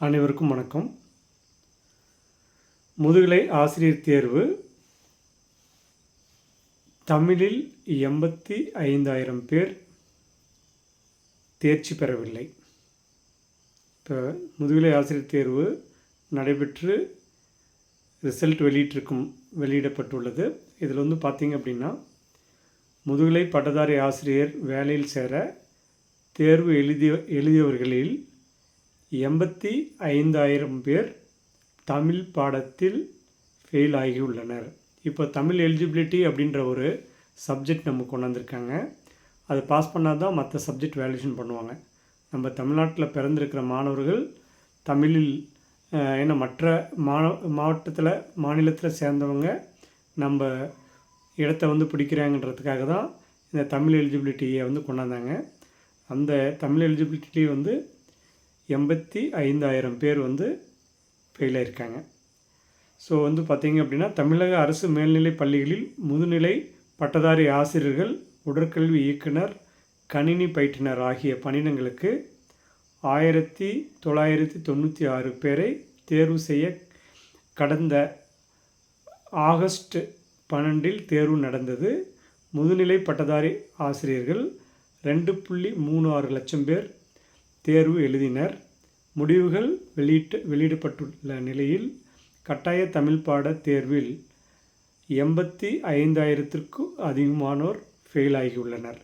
அனைவருக்கும் வணக்கம். முதுகலை ஆசிரியர் தேர்வு தமிழில் எண்பத்தி ஐந்தாயிரம் பேர் தேர்ச்சி பெறவில்லை. இப்போ முதுகலை ஆசிரியர் தேர்வு நடைபெற்று ரிசல்ட் வெளியிட்டிருக்கும் வெளியிடப்பட்டுள்ளது. இதில் வந்து பார்த்திங்க அப்படின்னா முதுகலை பட்டதாரி ஆசிரியர் வேலையில் சேர தேர்வு எழுதிய எழுதியவர்களில் எண்பத்தி ஐந்தாயிரம் பேர் தமிழ் பாடத்தில் ஃபெயில் ஆகியுள்ளனர். இப்போ தமிழ் எலிஜிபிலிட்டி அப்படின்ற ஒரு சப்ஜெக்ட் நம்ம கொண்டு வந்திருக்காங்க அதை பாஸ் பண்ணால் தான் மற்ற சப்ஜெக்ட் வேல்யூஷன் பண்ணுவாங்க. நம்ம தமிழ்நாட்டில் பிறந்திருக்கிற மாணவர்கள் தமிழில் ஏன்னா மற்ற மாணவ மாவட்டத்தில் மாநிலத்தில் சேர்ந்தவங்க நம்ம இடத்த வந்து பிடிக்கிறாங்கன்றதுக்காக தான் இந்த தமிழ் எலிஜிபிலிட்டியை வந்து கொண்டாந்தாங்க. அந்த தமிழ் எலிஜிபிலிட்டி வந்து எண்பத்தி ஐந்தாயிரம் பேர் வந்து ஃபெயில் ஆயிருக்காங்க. ஸோ வந்து பார்த்திங்க அப்படின்னா தமிழக அரசு மேல்நிலை பள்ளிகளில் முதுநிலை பட்டதாரி ஆசிரியர்கள் உடற்கல்வி இயக்குனர் கணினி பயிற்றுனர் ஆகிய பணியிடங்களுக்கு ஆயிரத்தி தொள்ளாயிரத்தி தொண்ணூற்றி ஆறு பேரை தேர்வு செய்ய கடந்த ஆகஸ்ட் பன்னெண்டில் தேர்வு நடந்தது. முதுநிலை பட்டதாரி ஆசிரியர்கள் ரெண்டு புள்ளி மூணு ஆறு லட்சம் பேர் தேர்வு எழுதினர். முடிவுகள் வெளியிட்டு வெளியிடப்பட்டுள்ள நிலையில் கட்டாய தமிழ் பாட தேர்வில் எண்பத்தி ஐந்தாயிரத்திற்கும் அதிகமானோர் ஃபெயில் ஆகியுள்ளனர்.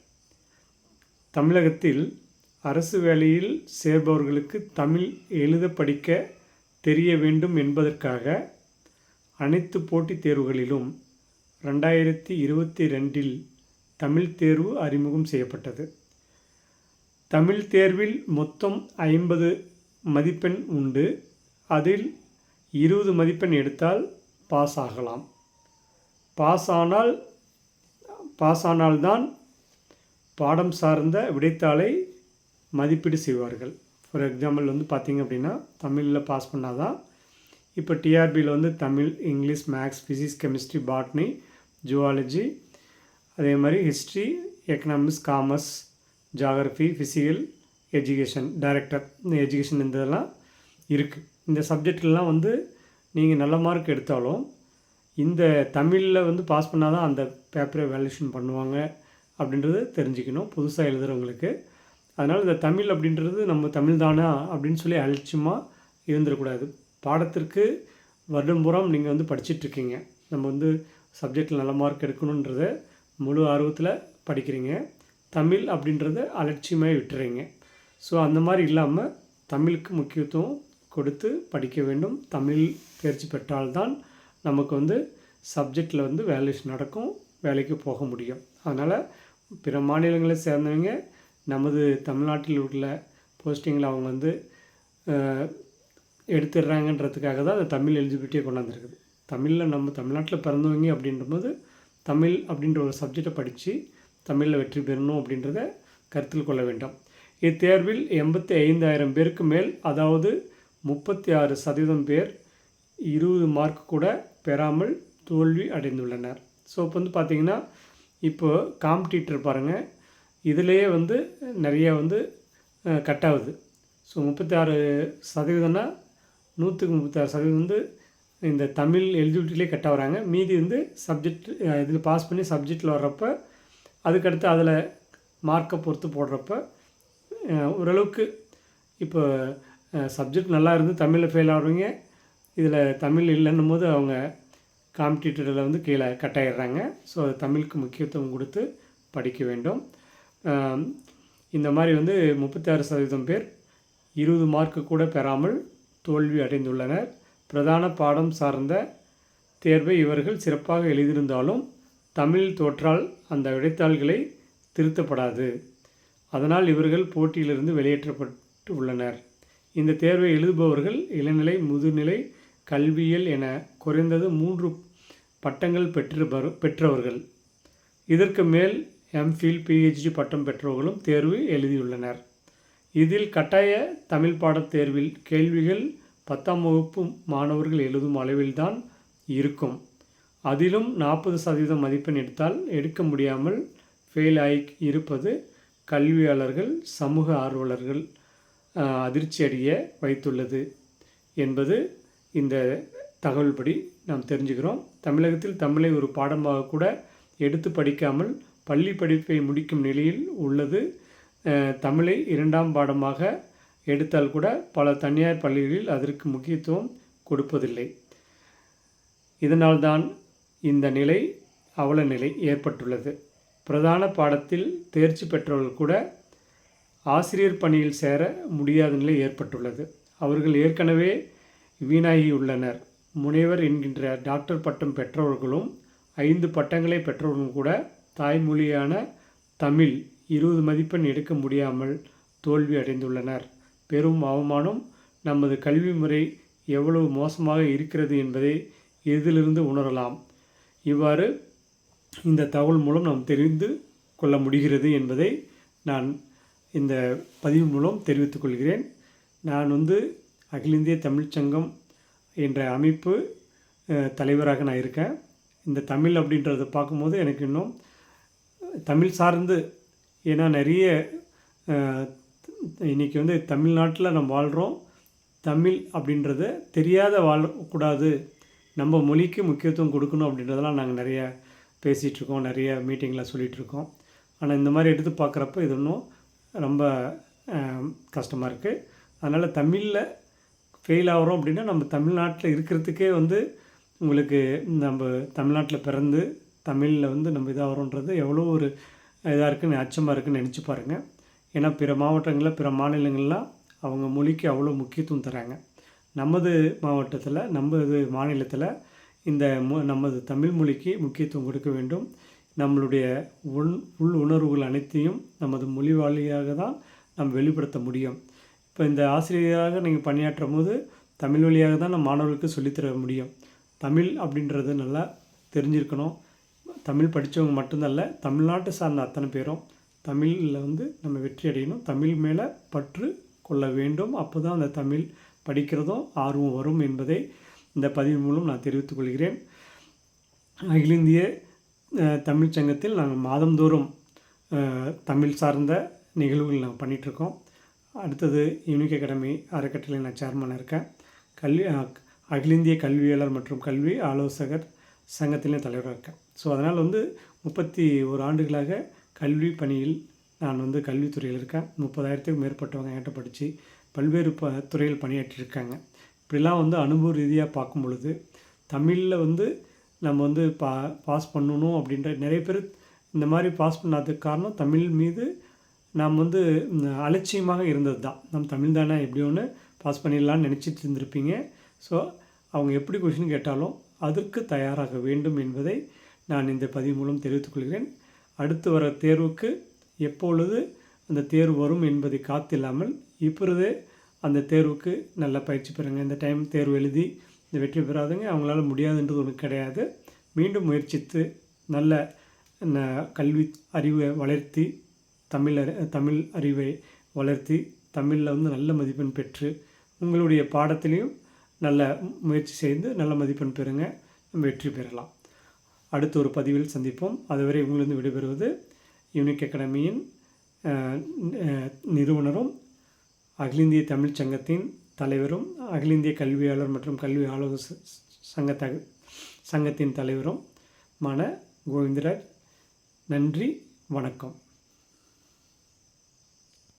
தமிழகத்தில் அரசு வேலையில் சேர்பவர்களுக்கு தமிழ் எழுத படிக்க தெரிய வேண்டும் என்பதற்காக அனைத்து போட்டித் தேர்வுகளிலும் ரெண்டாயிரத்தி இருபத்தி ரெண்டில் தமிழ் தேர்வு அறிமுகம் செய்யப்பட்டது. தமிழ் தேர்வில் மொத்தம் ஐம்பது மதிப்பெண் உண்டு. அதில் இருபது மதிப்பெண் எடுத்தால் பாஸ் ஆகலாம். பாஸ் ஆனால் பாஸ் ஆனால்தான் பாடம் சார்ந்த விடைத்தாளை மதிப்பீடு செய்வார்கள். ஃபார் எக்ஸாம்பிள் வந்து பார்த்திங்க அப்படின்னா தமிழில் பாஸ் பண்ணாதான் இப்போ டிஆர்பியில் வந்து Tamil English maths physics chemistry botany zoology அதே மாதிரி history economics commerce geography physical education director இந்த எஜுகேஷன் இந்த இதெல்லாம் இருக்குது இந்த சப்ஜெக்ட்லாம் வந்து நீங்கள் நல்ல மார்க் எடுத்தாலும் இந்த தமிழில் வந்து பாஸ் பண்ணால் தான் அந்த பேப்பரை வேல்யூஷன் பண்ணுவாங்க அப்படின்றது தெரிஞ்சுக்கணும். புதுசாக எழுதுகிறவங்களுக்கு அதனால் இந்த தமிழ் அப்படின்றது நம்ம தமிழ் தானா அப்படின்னு சொல்லி அலட்சியமாக இருந்துடக்கூடாது. பாடத்திற்கு வருடம்புறம் நீங்கள் வந்து படிச்சிட்ருக்கீங்க. நம்ம வந்து சப்ஜெக்டில் நல்ல மார்க் எடுக்கணுன்றத முழு ஆர்வத்தில் படிக்கிறீங்க. தமிழ் அப்படின்றத அலட்சியமாக விட்டுறீங்க. ஸோ அந்த மாதிரி இல்லாமல் தமிழுக்கு முக்கியத்துவம் கொடுத்து படிக்க வேண்டும். தமிழ் தேர்ச்சி பெற்றால்தான் நமக்கு வந்து சப்ஜெக்டில் வந்து வேல்யூஷன் நடக்கும் வேலைக்கு போக முடியும். அதனால் பிற மாநிலங்களை சேர்ந்தவங்க நமது தமிழ்நாட்டில் உள்ள போஸ்டிங்கில் அவங்க வந்து எடுத்துடுறாங்கன்றதுக்காக தான் அந்த தமிழ் எலிஜிபிலிட்டியை கொண்டாந்துருக்குது. தமிழில் நம்ம தமிழ்நாட்டில் பிறந்தவங்க அப்படின்றபோது தமிழ் அப்படின்ற ஒரு சப்ஜெக்டை படித்து தமிழில் வெற்றி பெறணும் அப்படின்றத கருத்தில் கொள்ள வேண்டும். இத்தேர்வில் எண்பத்தி ஐந்தாயிரம் பேருக்கு மேல் அதாவது முப்பத்தி ஆறு சதவீதம் பேர் இருபது மார்க் கூட பெறாமல் தோல்வி அடைந்துள்ளனர். ஸோ இப்போ வந்து பார்த்திங்கன்னா இப்போது காம்படிட்டர் பாருங்கள் இதிலேயே வந்து நிறைய வந்து கட் ஆகுது. ஸோ முப்பத்தி ஆறு சதவீதம்னா நூற்றுக்கு முப்பத்தாறு சதவீதம் வந்து இந்த தமிழ் எலிஜிபிலிட்டிலே கட் ஆகுறாங்க. மீதி வந்து சப்ஜெக்ட் இதில் பாஸ் பண்ணி சப்ஜெக்டில் வர்றப்போ அதுக்கடுத்து அதில் மார்க்கை பொறுத்து போடுறப்ப ஓரளவுக்கு இப்போ சப்ஜெக்ட் நல்லா இருந்து தமிழில் ஃபெயில் ஆகிறவங்க இதில் தமிழ் இல்லைன்னும் போது அவங்க காம்படிட்டரில் வந்து கீழே கட்டாயிடுறாங்க. ஸோ அது தமிழுக்கு முக்கியத்துவம் கொடுத்து படிக்க வேண்டும். இந்த மாதிரி வந்து முப்பத்தாறு சதவீதம் பேர் இருபது மார்க்கு கூட பெறாமல் தோல்வி அடைந்துள்ளனர். பிரதான பாடம் சார்ந்த தேர்வை இவர்கள் சிறப்பாக எழுதியிருந்தாலும் தமிழ் தோற்றால் அந்த விடைத்தாள்களை திருத்தப்படாது. அதனால் இவர்கள் போட்டியிலிருந்து வெளியேற்றப்பட்டு உள்ளனர். இந்த தேர்வை எழுதுபவர்கள் இளநிலை முதுநிலை கல்வியியல் என குறைந்தது மூன்று பட்டங்கள் பெற்று பெற்றவர்கள். இதற்கு மேல் எம்ஃபில் பிஹெச்டி பட்டம் பெற்றவர்களும் தேர்வு எழுதியுள்ளனர். இதில் கட்டாய தமிழ் பாடத் தேர்வில் கேள்விகள் பத்தாம் வகுப்பு மாணவர்கள் எழுதும் அளவில்தான் இருக்கும். அதிலும் நாற்பது சதவீதம் மதிப்பெண் எடுத்தால் எடுக்க முடியாமல் ஃபெயில் ஆகி இருப்பது கல்வியாளர்கள் சமூக ஆர்வலர்கள் அதிர்ச்சியடைய அதிர்ச்சி அடைய வைத்துள்ளது என்பது இந்த தகவல் படி நாம் தெரிஞ்சுக்கிறோம். தமிழகத்தில் தமிழை ஒரு பாடமாக கூட எடுத்து படிக்காமல் பள்ளி படிப்பை முடிக்கும் நிலையில் உள்ளது. தமிழை இரண்டாம் பாடமாக எடுத்தால் கூட பல தனியார் பள்ளிகளில் அதற்கு முக்கியத்துவம் கொடுப்பதில்லை. இதனால்தான் இந்த நிலை அவல நிலை ஏற்பட்டுள்ளது. பிரதான பாடத்தில் தேர்ச்சி பெற்றவர்கள் கூட ஆசிரியர் பணியில் சேர முடியாத நிலை ஏற்பட்டுள்ளது. அவர்கள் ஏற்கனவே வீணாகியுள்ளனர். முனைவர் என்கின்ற டாக்டர் பட்டம் பெற்றவர்களும் ஐந்து பட்டங்களை பெற்றவர்களும் கூட தாய்மொழியான தமிழ் இருபது மதிப்பெண் எடுக்க முடியாமல் தோல்வி அடைந்துள்ளனர். பெரும் அவமானம் நமது கல்வி முறை எவ்வளவு மோசமாக இருக்கிறது என்பதை இதிலிருந்து உணரலாம். இவ்வாறு இந்த தகவல் மூலம் நாம் தெரிந்து கொள்ள முடிகிறது என்பதை நான் இந்த பதிவு மூலம் தெரிவித்துக் கொள்கிறேன். நான் வந்து அகில இந்திய தமிழ்ச்சங்கம் என்ற அமைப்பு தலைவராக நான் இருக்கேன். இந்த தமிழ் அப்படின்றத பார்க்கும்போது எனக்கு இன்னும் தமிழ் சார்ந்து ஏன்னா நிறைய இன்றைக்கி வந்து தமிழ்நாட்டில் நம்ம வாழ்கிறோம் தமிழ் அப்படின்றத தெரியாத வாழக்கூடாது நம்ம மொழிக்கு முக்கியத்துவம் கொடுக்கணும் அப்படின்றதெல்லாம் நாங்கள் நிறைய பேசிகிட்ருக்கோம் நிறைய மீட்டிங்கில் சொல்லிகிட்ருக்கோம். ஆனால் இந்த மாதிரி எடுத்து பார்க்குறப்ப இது இன்னும் ரொம்ப கஷ்டமாக இருக்குது அதனால் தமிழில் ஃபெயில் ஆகிறோம் அப்படின்னா நம்ம தமிழ்நாட்டில் இருக்கிறதுக்கே வந்து உங்களுக்கு நம்ம தமிழ்நாட்டில் பிறந்து தமிழில் வந்து நம்ம இதாகிறோன்றது எவ்வளோ ஒரு இதாக இருக்குன்னு அச்சமாக இருக்குன்னு நினச்சி பாருங்கள் ஏன்னா பிற மாவட்டங்களில் பிற மாநிலங்கள்லாம் அவங்க மொழிக்கு அவ்வளோ முக்கியத்துவம் தராங்க. நமது மாவட்டத்தில் நமது மாநிலத்தில் இந்த மொ நமது தமிழ் மொழிக்கு முக்கியத்துவம் கொடுக்க வேண்டும். நம்மளுடைய உள் உள் உணர்வுகள் அனைத்தையும் நமது மொழி வழியாக தான் நாம் வெளிப்படுத்த முடியும். இப்போ இந்த ஆசிரியராக நீங்கள் பணியாற்றும் போது தமிழ் வழியாக தான் நம்ம மாணவர்களுக்கு சொல்லித்தர முடியும். தமிழ் அப்படின்றது நல்லா தெரிஞ்சிருக்கணும். தமிழ் படித்தவங்க மட்டும்தான் இல்லை தமிழ்நாட்டை சார்ந்த அத்தனை பேரும் தமிழில் வந்து நம்ம வெற்றி அடையணும். தமிழ் மேலே பற்று கொள்ள வேண்டும். அப்போ தான் அந்த தமிழ் படிக்கிறதும் ஆர்வம் வரும் என்பதை இந்த பதிவு மூலம் நான் தெரிவித்துக் கொள்கிறேன். அகில இந்திய தமிழ் சங்கத்தில் நாங்கள் மாதந்தோறும் தமிழ் சார்ந்த நிகழ்வுகள் நாங்கள் பண்ணிகிட்ருக்கோம் அடுத்தது யூனிக் அகாடமி அறக்கட்டளை நான் சேர்மனாக இருக்கேன். கல்வி அகில இந்திய கல்வியாளர் மற்றும் கல்வி ஆலோசகர் சங்கத்திலே தலைவராக இருக்கேன். ஸோ அதனால் வந்து முப்பத்தி ஒரு ஆண்டுகளாக கல்வி பணியில் நான் வந்து கல்வித்துறையில் இருக்கேன். முப்பதாயிரத்துக்கும் மேற்பட்டவங்க என்கிட்ட படித்து பல்வேறு ப துறையில் பணியாற்றியிருக்காங்க. இப்படிலாம் வந்து அனுபவ ரீதியாக பார்க்கும் பொழுது தமிழில் வந்து நம்ம வந்து பா பாஸ் பண்ணணும் அப்படின்ற நிறைய பேர் இந்த மாதிரி பாஸ் பண்ணாததுக்கு காரணம் தமிழ் மீது நாம் வந்து அலட்சியமாக இருந்தது தான். நம் தமிழ் தானே எப்படி ஒன்று பாஸ் பண்ணிடலான்னு நினச்சிட்டு இருந்திருப்பீங்க. ஸோ அவங்க எப்படி கொஷின் கேட்டாலும் அதற்கு தயாராக வேண்டும் என்பதை நான் இந்த பதிவு மூலம் தெரிவித்துக்கொள்கிறேன் அடுத்து வர தேர்வுக்கு எப்பொழுது அந்த தேர்வு வரும் என்பதை காத்தில்லாமல் இப்பொழுதே அந்த தேர்வுக்கு நல்ல பயிற்சி பெறுங்க. இந்த டைம் தேர்வு எழுதி இந்த வெற்றி பெறாதுங்க அவங்களால முடியாதுன்றது ஒன்று கிடையாது. மீண்டும் முயற்சித்து நல்ல கல்வி அறிவை வளர்த்தி தமிழ் தமிழ் அறிவை வளர்த்தி தமிழில் வந்து நல்ல மதிப்பெண் பெற்று உங்களுடைய பாடத்திலையும் நல்ல முயற்சி செய்து நல்ல மதிப்பெண் பெறுங்க. வெற்றி பெறலாம். அடுத்த ஒரு பதிவில் சந்திப்போம். அதுவரை உங்களிருந்து விடைபெறுவது யூனிக் அகாடமியின் நிறுவனரும் அகில இந்திய தமிழ் சங்கத்தின் தலைவரும் அகில இந்திய கல்வியாளர் மற்றும் கல்வி ஆலோச சங்க சங்கத்தின் தலைவரும் மன கோவிந்தராஜ். நன்றி வணக்கம்.